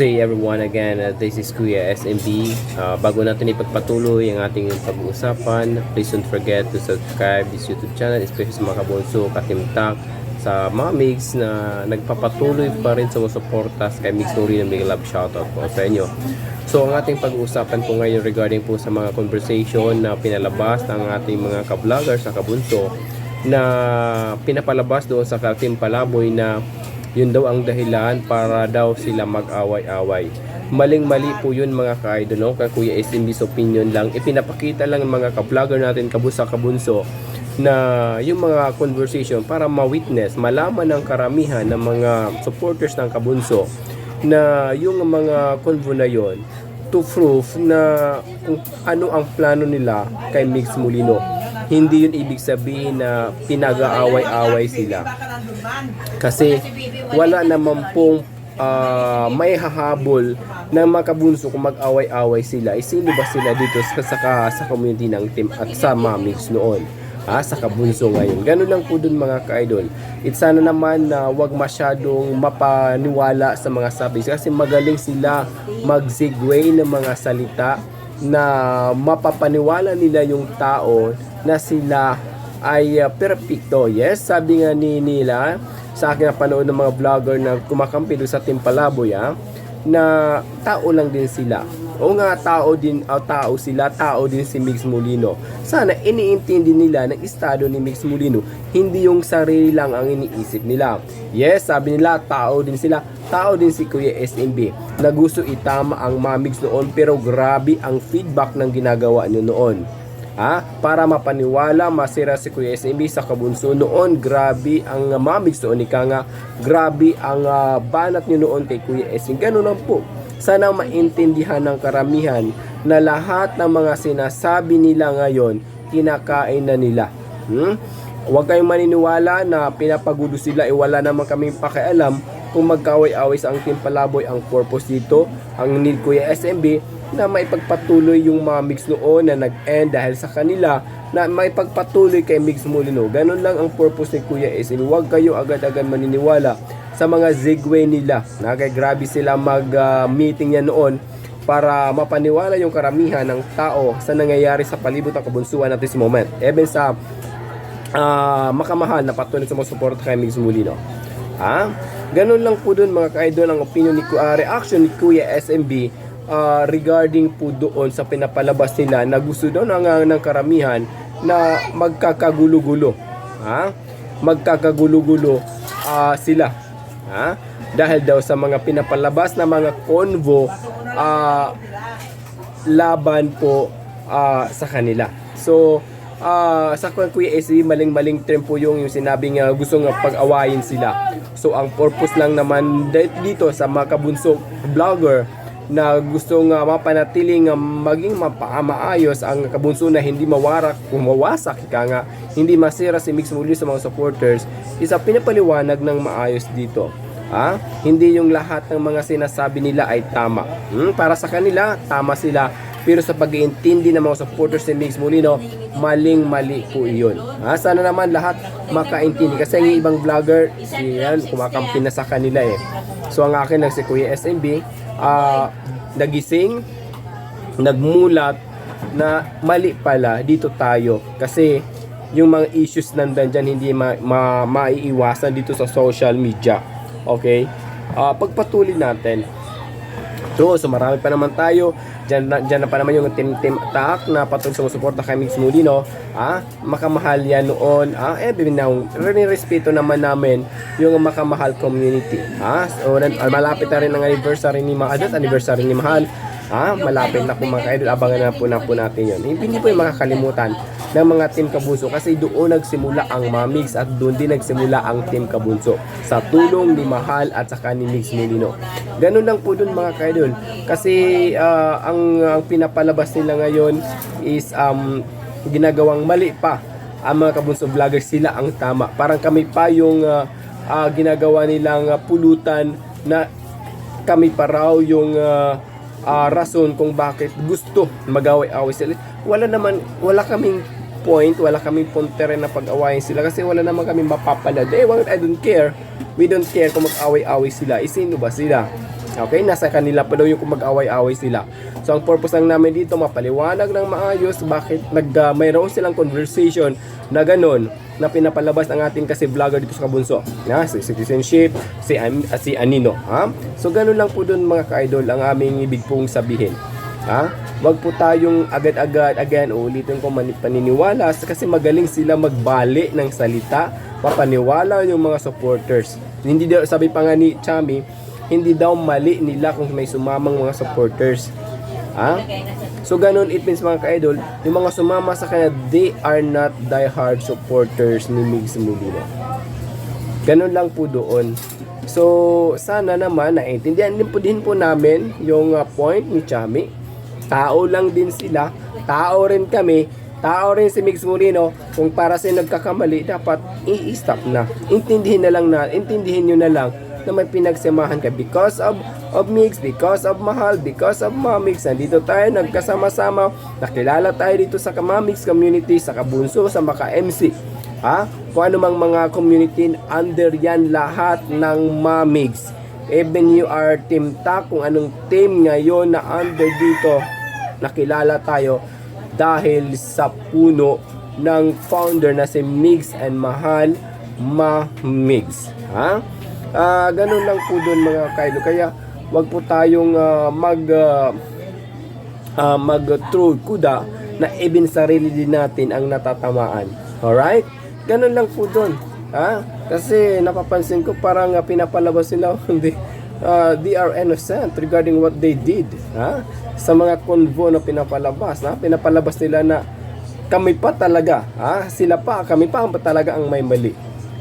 Hey everyone again, uh, this is Kuya SMB. Uh, bago natin ipagpatuloy ang ating pag-uusapan, please don't forget to subscribe this YouTube channel, especially sa mga kabunso, katimtak, sa mga mix na nagpapatuloy pa rin sumusuporta kay Mix Nuri na big love shoutout po sa inyo. So ang ating pag-uusapan po ngayon regarding po sa mga conversation na pinalabas ng ating mga ka-vloggers sa kabunso na pinapalabas doon sa Team Palaboy na yun daw ang dahilan para daw sila mag-away-away. Maling-mali po yun mga ka-idol, no? Kuya SMB's opinion lang. Ipinapakita lang ng mga ka-vlogger natin kabusa kabunso na yung mga conversation para ma-witness, malaman ng karamihan ng mga supporters ng kabunso na yung mga convo na yon to prove na kung ano ang plano nila kay Mix Molino. Hindi yun ibig sabihin na pinag-aaway-away sila. Kasi wala naman pong ah, may hahabol ng mga kabunso kung mag-away-away sila. Eh, sino ba sila dito sa, sa, sa community ng team at sa Mamix noon? Ha, sa kabunso ngayon. Ganun lang po dun mga ka-idol. It sana naman na wag masyadong mapaniwala sa mga sabi kasi magaling sila mag-segue ng mga salita na mapapaniwala nila yung tao na sila ay uh, perfecto. Yes, sabi nga ni nila sa akin na panood ng mga vlogger na kumakampi doon sa Team Palaboy ah, na tao lang din sila. O nga tao din, ah, tao sila, tao din si Mix Molino. Sana iniintindi nila ng estado ni Mix Molino, hindi yung sarili lang ang iniisip nila. Yes, sabi nila, tao din sila, tao din si Kuya SMB na gusto itama ang Mamix noon pero grabe ang feedback ng ginagawa niyo noon. Ha? Para mapaniwala, masira si Kuya SMB sa kabunso noon. Grabe ang uh, mamix noon. Ika nga, grabe ang uh, banat niyo noon kay Kuya SMB. Ganun lang po. Sana maintindihan ng karamihan na lahat ng mga sinasabi nila ngayon, kinakain na nila. Hmm? Huwag kayong maniniwala na pinapagulo sila, eh wala naman kaming pakialam kung magkaway-away sa ang Team Palaboy ang purpose dito, ang need Kuya SMB na maipagpatuloy yung mga mix noon na nag-end dahil sa kanila na maipagpatuloy kay Mix Molino. Ganun lang ang purpose ni Kuya SMB. Huwag kayo agad-agad maniniwala sa mga zigway nila. Na kay grabe sila mag-meeting yan noon para mapaniwala yung karamihan ng tao sa nangyayari sa palibot ng kabunsuan at this moment. Even sa ah, makamahal na patuloy sa mga kay Mix Molino. Ha? Ganun lang po dun mga ka-idol ang opinion ni Kuya, reaction ni Kuya SMB ah, regarding po doon sa pinapalabas nila na gusto daw ng, ng karamihan na magkakagulo-gulo. Ha? Magkakagulo-gulo ah, sila. Ha? Dahil daw sa mga pinapalabas na mga convo ah, laban po ah, sa kanila. So, ah sa Kuya SC, maling-maling term po yung, yung sinabing uh, gusto nga pag-awayin sila. So, ang purpose lang naman di- dito sa mga kabunso vlogger na gusto nga mapanatiling nga maging mapa- maayos ang kabunso na hindi mawarak o mawasak ika nga hindi masira si Mix Muli sa mga supporters isa pinapaliwanag ng maayos dito ha? hindi yung lahat ng mga sinasabi nila ay tama hmm? para sa kanila tama sila pero sa pag-iintindi ng mga supporters ni Mix Molino, maling mali po iyon. Ha? Sana naman lahat makaintindi kasi yung ibang vlogger, yan, kumakampi na sa kanila eh. So ang akin lang si Kuya SMB, ah nagising, nagmulat na mali pala dito tayo kasi yung mga issues nandan dyan hindi ma, ma, maiiwasan dito sa social media. Okay? Ah pagpatuloy natin. So, so marami pa naman tayo. Diyan na, diyan na pa naman yung team team attack na patuloy sumusuporta kay Mix Molino. Ah, makamahal yan noon. Ah, eh, binaw. Respeto naman namin yung makamahal community. Ah, so ah, malapit na rin ang anniversary ni Mahal. anniversary ni Mahal. Ah, malapit na po mga ka-idol. Abangan na po na po natin yun. Hindi po yung makakalimutan ng mga Team Kabunso kasi doon nagsimula ang Mamix at doon din nagsimula ang Team Kabunso sa tulong ni Mahal at saka ni Mix Molino. Ganun lang po doon mga ka-idol kasi ah, ang, ang pinapalabas nila ngayon is um, ginagawang mali pa ang mga Kabunso vloggers sila ang tama. Parang kami pa yung ah, ah, ginagawa nilang ah, pulutan na kami pa raw yung ah, ah, rason kung bakit gusto mag-away-away sila. Wala naman, wala kaming point, wala kaming puntere na pag-awayin sila kasi wala naman kami mapapalad. Eh, well, I don't care. We don't care kung mag-away-away sila. Eh, sino ba sila? Okay, nasa kanila pa daw yung kung mag-away-away sila. So ang purpose lang namin dito, mapaliwanag ng maayos bakit nag, uh, mayroon silang conversation na ganun na pinapalabas ang ating kasi vlogger dito sa Kabunso. Na, si citizenship, si, ah, si Anino. Ha? So ganun lang po dun mga ka-idol ang aming ibig pong sabihin. Ha? Wag po tayong agad-agad, again, ulitin ko paniniwala kasi magaling sila magbali ng salita, papaniwala yung mga supporters. Hindi daw, sabi pa nga ni Chami, hindi daw mali nila kung may sumamang mga supporters. Ha? So ganun it means mga ka-idol, yung mga sumama sa kanya, they are not die-hard supporters ni Migs Molina. Ganun lang po doon. So sana naman naintindihan din po din po namin yung uh, point ni Chami. Tao lang din sila, tao rin kami, tao rin si Migs Molino. Kung para sa nagkakamali, dapat i-stop na. Intindihin na lang na, intindihin nyo na lang na may pinagsamahan ka because of of mix, because of mahal, because of mamix. Nandito tayo nagkasama-sama. Nakilala tayo dito sa Kamamix community, sa Kabunso, sa Maka MC. Ha? Kung ano mang mga community, under yan lahat ng Mamix. Even you are Team TAC, kung anong team ngayon na under dito, nakilala tayo dahil sa puno ng founder na si Migs and Mahal Ma-Migs. Ha? Ah, ganun lang po doon mga kailo. Kaya wag po tayong ah, mag ah, ah, mag-throw kuda na even sarili din natin ang natatamaan. Alright? Ganun lang po doon. Ha? Kasi napapansin ko parang ah, pinapalabas sila hindi ah, they are innocent regarding what they did. Ha? Sa mga convo na pinapalabas, ha? pinapalabas nila na kami pa talaga, ha? sila pa, kami pa ang talaga ang may mali.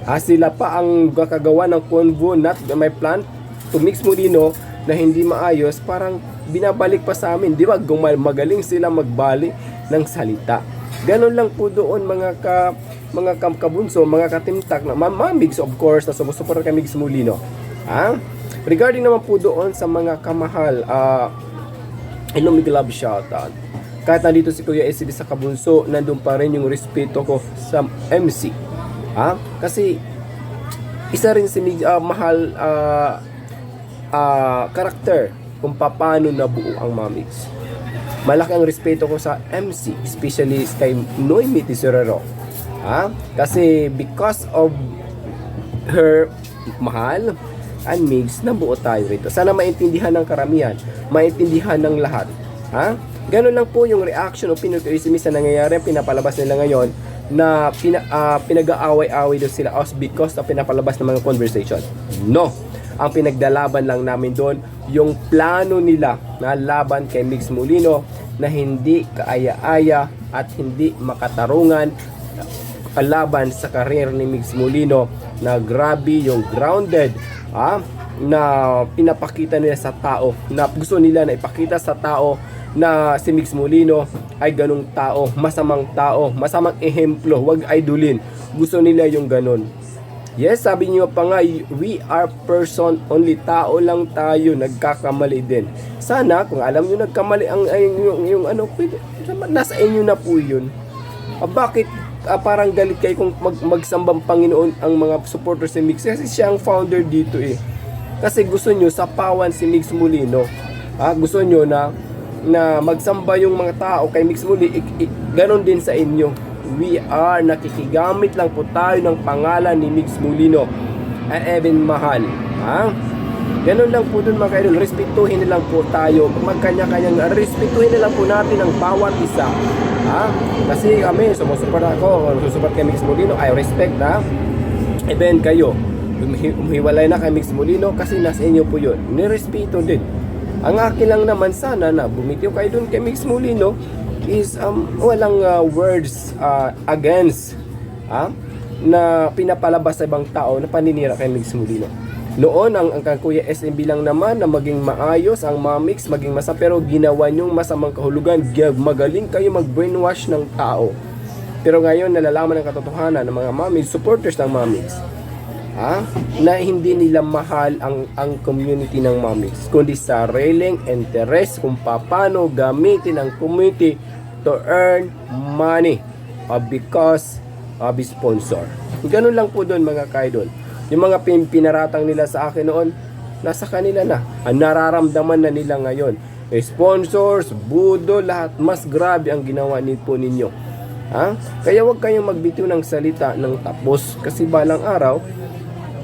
Ha, sila pa ang kakagawa ng convo not may plan to mix Molino na hindi maayos, parang binabalik pa sa amin. Di ba? Magaling sila magbali ng salita. Ganon lang po doon mga ka mga kamkabunso, mga katimtak na mamamigs of course na sumusuporta kay Migs Molino. Ha? Regarding naman po doon sa mga kamahal, ah Hello, Miguel Love shoutout. Kahit nandito si Kuya SCB sa Kabunso, nandun pa rin yung respeto ko sa MC. Ha? Kasi isa rin si ah, mahal ah ah, karakter kung paano nabuo ang Mamix. Malaki ang respeto ko sa MC, especially kay Noemi Tesorero. Ha? Kasi because of her mahal and mix, nabuo tayo rito. Sana maintindihan ng karamihan, maintindihan ng lahat. Ha? Ganun lang po yung reaction o pinag-isimis na nangyayari, pinapalabas nila ngayon na pina, ah, pinag-aaway-away doon sila os because na pinapalabas ng mga conversation. No! Ang pinagdalaban lang namin doon, yung plano nila na laban kay Mix Molino na hindi kaaya-aya at hindi makatarungan laban sa karir ni Migs Molino na grabe yung grounded ah, na pinapakita nila sa tao na gusto nila na ipakita sa tao na si Migs Molino ay ganong tao, masamang tao, masamang ehemplo, wag idolin. Gusto nila yung ganon. Yes, sabi niyo pa nga, we are person only. Tao lang tayo, nagkakamali din. Sana, kung alam niyo nagkamali ang ay, yung, yung ano, nasa inyo na po yun. Ah, bakit ah, parang galit kayo kung mag, magsambang Panginoon ang mga supporters ni Mix? Kasi siya ang founder dito eh. Kasi gusto nyo sapawan si Mix Molino. Ah, gusto nyo na na magsamba yung mga tao kay Mix Muli, ik- ganon din sa inyo. We are nakikigamit lang po tayo ng pangalan ni Mix Molino at Evan Mahal. Ha? Ganon lang po dun mga kaidol. Respetuhin na lang po tayo. Magkanya-kanyang respetuhin na lang po natin ang bawat isa. Ha? Kasi kami, sumusuport ako, sumusuport kay Mix Molino. I respect na. Even kayo, umihiwalay na kay Mix Molino kasi nasa inyo po yun. Nirespeto din. Ang akin lang naman sana na bumitiw kayo dun kay Mix Molino is um, walang uh, words uh, against ha? na pinapalabas sa ibang tao na paninira kay Mix Molino. Noon, ang, ang Kuya SMB lang naman na maging maayos ang mamix, maging masa, pero ginawa niyong masamang kahulugan. Magaling kayo mag-brainwash ng tao. Pero ngayon, nalalaman ng katotohanan ng mga mamix, supporters ng mamix, ha? na hindi nila mahal ang, ang community ng mamix, kundi sariling interest kung paano gamitin ang community to earn money uh, because of sponsor. Ganun lang po doon mga kaidol. Yung mga pin pinaratang nila sa akin noon, nasa kanila na. Ang nararamdaman na nila ngayon. Eh, sponsors, budo, lahat. Mas grabe ang ginawa ni po ninyo. Ha? Kaya huwag kayong magbitiw ng salita ng tapos kasi balang araw,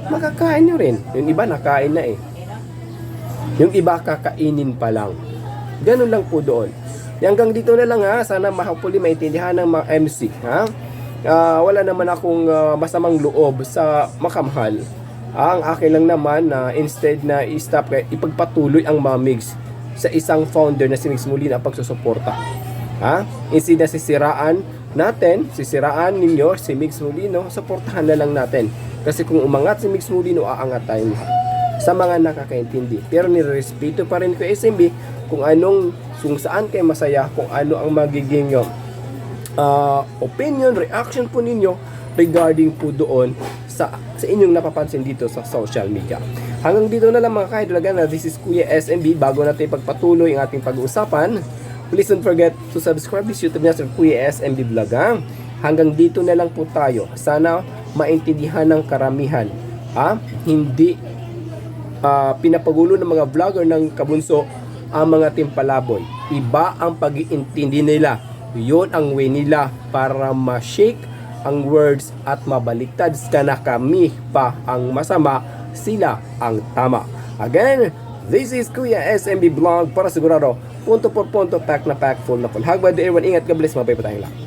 makakain nyo rin. Yung iba nakain na eh. Yung iba kakainin pa lang. Ganun lang po doon. Hanggang dito na lang ha. Sana mahapuli maintindihan ng mga MC. Ha? Ah, wala naman akong ah, masamang loob sa makamahal. Ang akin lang naman na instead na i-stop kay ipagpatuloy ang mga MIGS sa isang founder na si Mix Molina ang pagsusuporta. Ha? Instead na sisiraan natin, sisiraan ninyo si Mix Molino, suportahan na lang natin. Kasi kung umangat si Mix Molino, aangat lahat sa mga nakakaintindi. Pero nirespeto pa rin ko SMB kung anong, kung saan kayo masaya, kung ano ang magiging uh, opinion, reaction po ninyo regarding po doon sa sa inyong napapansin dito sa social media. Hanggang dito na lang mga kaidolagan na this is Kuya SMB. Bago natin pagpatuloy ang ating pag-uusapan, please don't forget to subscribe this YouTube channel Kuya SMB Vlog. ha? Hanggang dito na lang po tayo. Sana maintindihan ng karamihan. Ha? Hindi ah, pinapagulo ng mga vlogger ng kabunso ang mga timpalaboy. Iba ang pag-iintindi nila. Yun ang way nila para ma-shake ang words at mabaliktad ka na kami pa ang masama, sila ang tama. Again, this is Kuya SMB Vlog para sigurado punto por punto, pack na pack, full na full. Hagbad everyone, ingat, God bless, mabay pa tayong lahat.